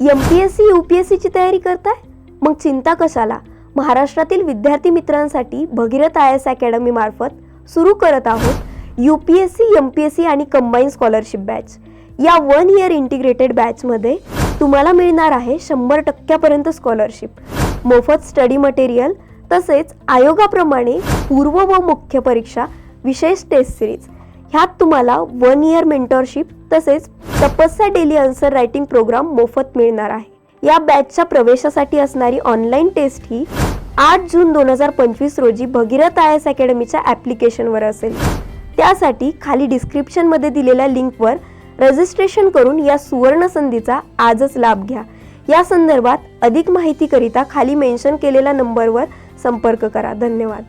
M P S C U P S सीची तयारी करताय? मग चिंता कशाला? महाराष्ट्रातील विद्यार्थी मित्रांसाठी भगीरथ आय एस अकॅडमी मार्फत सुरू करत आहोत U P S C M P S C आणि कंबाईन स्कॉलरशिप बॅच या वन इयर इंटिग्रेटेड बॅचमध्ये तुम्हाला मिळणार आहे शंभर टक्क्यापर्यंत स्कॉलरशिप मोफत स्टडी मटेरियल तसेच आयोगाप्रमाणे पूर्व व मुख्य परीक्षा विशेष टेस्ट सिरीज ह्यात तुम्हाला वन इयर मेंटॉरशिप तसेच तपस्या डेली आन्सर रायटिंग प्रोग्राम मोफत मिळणार आहे. या बॅचच्या प्रवेशासाठी असणारी ऑनलाईन टेस्ट ही आठ जून दोन हजार पंचवीस रोजी भगीरथ आय एस अकॅडमीच्या ॲप्लिकेशनवर असेल. त्यासाठी खाली डिस्क्रिप्शनमध्ये दिलेल्या लिंकवर रजिस्ट्रेशन करून या सुवर्ण संधीचा आजच लाभ घ्या. या संदर्भात अधिक माहितीकरिता खाली मेन्शन केलेल्या नंबरवर संपर्क करा. धन्यवाद.